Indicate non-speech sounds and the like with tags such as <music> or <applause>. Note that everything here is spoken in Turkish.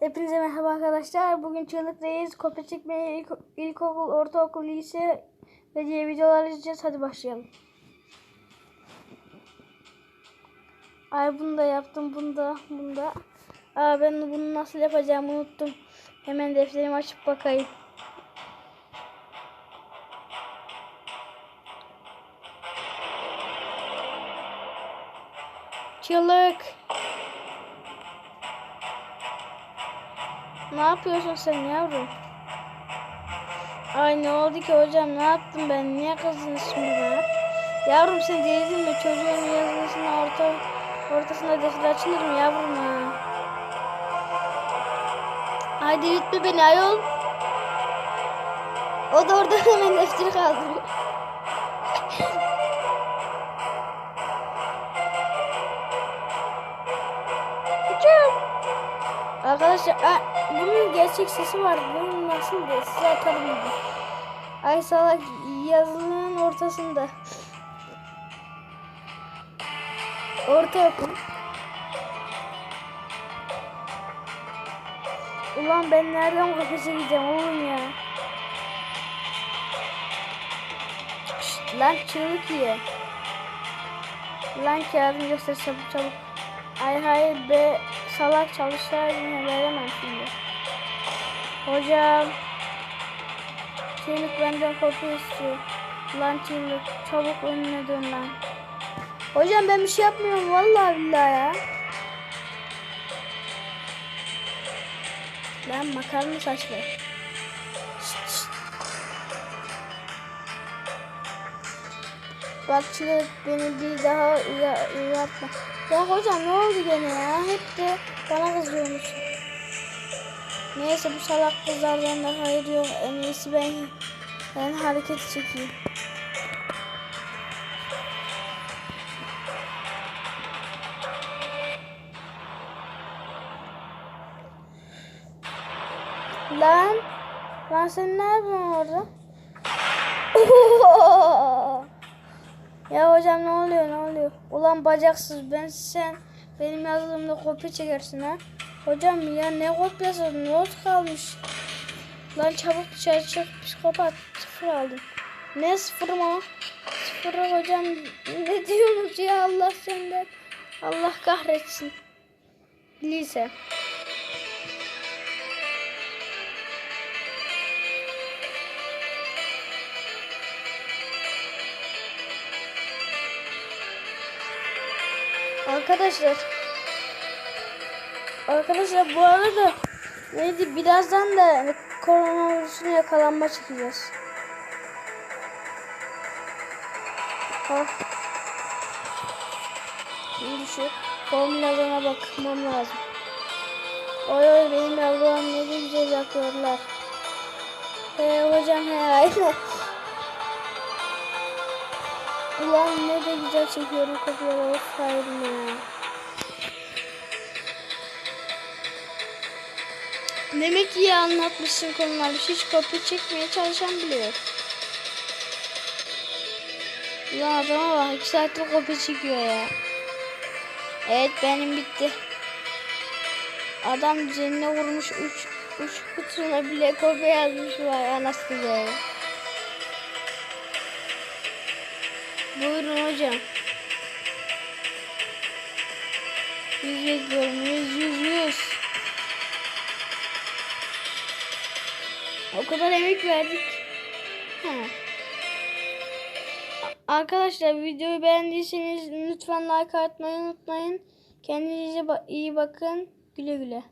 Hepinize merhaba arkadaşlar. Bugün Çığlık'tayız. Kopya çekmeye ilk, ilkokul, ortaokul, lise ve diye videolar izleyeceğiz. Hadi başlayalım. Ay bunu da yaptım. Bunu da, bunu da. Aa ben bunu nasıl yapacağımı unuttum. Hemen defterimi açıp bakayım. Çığlık. Ne yapıyorsun sen yavrum? Ay ne oldu ki hocam ne yaptım ben niye kızdınız şimdi bana? Yavrum sen değildin mi çocuğun yazısına orta ortasında defter açılır mı yavrum ha? Ay delirtme beni ayol. O da orada <laughs> hemen defteri kaldırıyor. Hocam. Arkadaşlar bunun gerçek sesi var. Bunun nasıl diye size atarım bunu. Ay salak yazının ortasında. Ortaokul. Ulan ben nereden kafese gideceğim oğlum ya. Şşt, lan çığlık ye. Lan kağıdını göster çabuk çabuk. Ay hayır be salak çalışlar yine veremem şimdi. Hocam. Çığlık benden kopya istiyor. Lan çığlık çabuk önüne dön lan. Hocam ben bir şey yapmıyorum vallahi billahi ya. Lan makarna saçlı. Bak çığlık beni bir daha uyartma. Ya hocam ne oldu gene ya? Hep de bana kızıyormuşsun. Neyse bu salak kızlardan da hayır yok. En iyisi ben, ben hareket çekeyim. Lan, lan sen ne yapıyorsun orada? <laughs> Ya hocam ne oluyor ne oluyor? Ulan bacaksız ben sen benim yazdığımda kopya çekersin ha. Hocam ya ne kopyası not kalmış. Lan çabuk dışarı çık psikopat sıfır aldım. Ne sıfır mı? Sıfır hocam ne diyorsunuz ya Allah senden. Allah kahretsin. Lise. Arkadaşlar Arkadaşlar bu arada neydi birazdan da koronavirüsüne yakalanma çekeceğiz. Ha. Şimdi şu formüllerine bakmam lazım. Oy oy benim yavrum ne de güzel yapıyorlar. He hocam he aynen. Ulan ne de güzel çekiyorum kopyaları of ya. Demek iyi anlatmışsın konuları. Hiç kopya çekmeye çalışan bile yok. Ulan adama bak 2 saattir kopya çekiyor ya. Evet benim bitti. Adam düzenine vurmuş 3 3 kutusuna bile kopya yazmış var anasını be. Buyurun hocam. Yüz. Yüz, yüz, yüz. O kadar emek verdik. Ha. Arkadaşlar videoyu beğendiyseniz lütfen like atmayı unutmayın. Kendinize iyi bakın. Güle güle.